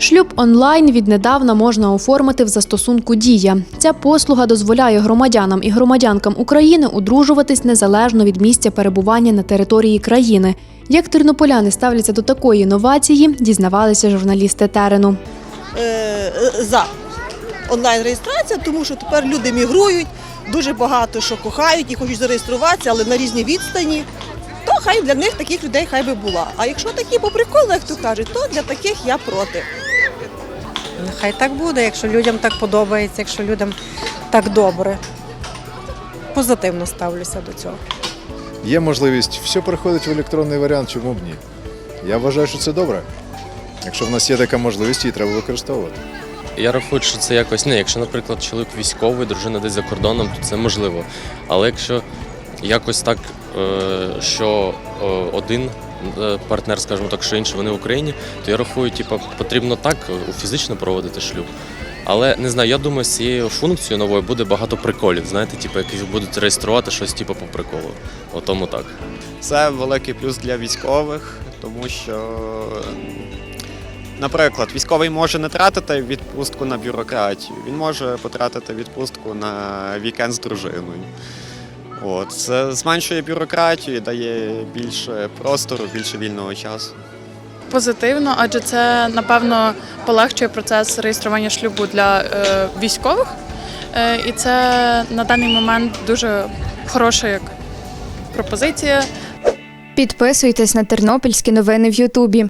Шлюб онлайн віднедавна можна оформити в застосунку Дія. Ця послуга дозволяє громадянам і громадянкам України одружуватись незалежно від місця перебування на території країни. Як тернополяни ставляться до такої інновації, дізнавалися журналісти терену. е, за онлайн-реєстрація, тому що тепер люди мігрують, дуже багато що кохають і хочуть зареєструватися, але на різні відстані. То хай для них таких людей хай би була. А якщо такі по приколу, як то кажуть, то для таких я проти. Нехай так буде, якщо людям так подобається, якщо людям так добре. Позитивно ставлюся до цього. Є можливість все переходить в електронний варіант, чому б ні? Я вважаю, що це добре. Якщо в нас є така можливість, її треба використовувати. Я рахую, що це якось не. Якщо, наприклад, чоловік військовий, дружина десь за кордоном, то це можливо. Але якщо якось так, е, що е, один партнер, скажімо так, що інший вони в Україні, то я рахую, типу, потрібно так е, фізично проводити шлюб. Але не знаю, я думаю, з цією функцією новою буде багато приколів. Знаєте, типу, які будуть реєструвати щось типу по приколу. О тому так. Це великий плюс для військових, тому що, наприклад, військовий може не тратити відпустку на бюрократію, він може потратити відпустку на вікенд з дружиною. От, це зменшує бюрократію дає більше простору, більше вільного часу. Позитивно, адже це напевно полегшує процес реєстрування шлюбу для е, військових, е, і це на даний момент дуже хороша як пропозиція. Підписуйтесь на тернопільські новини в Ютубі.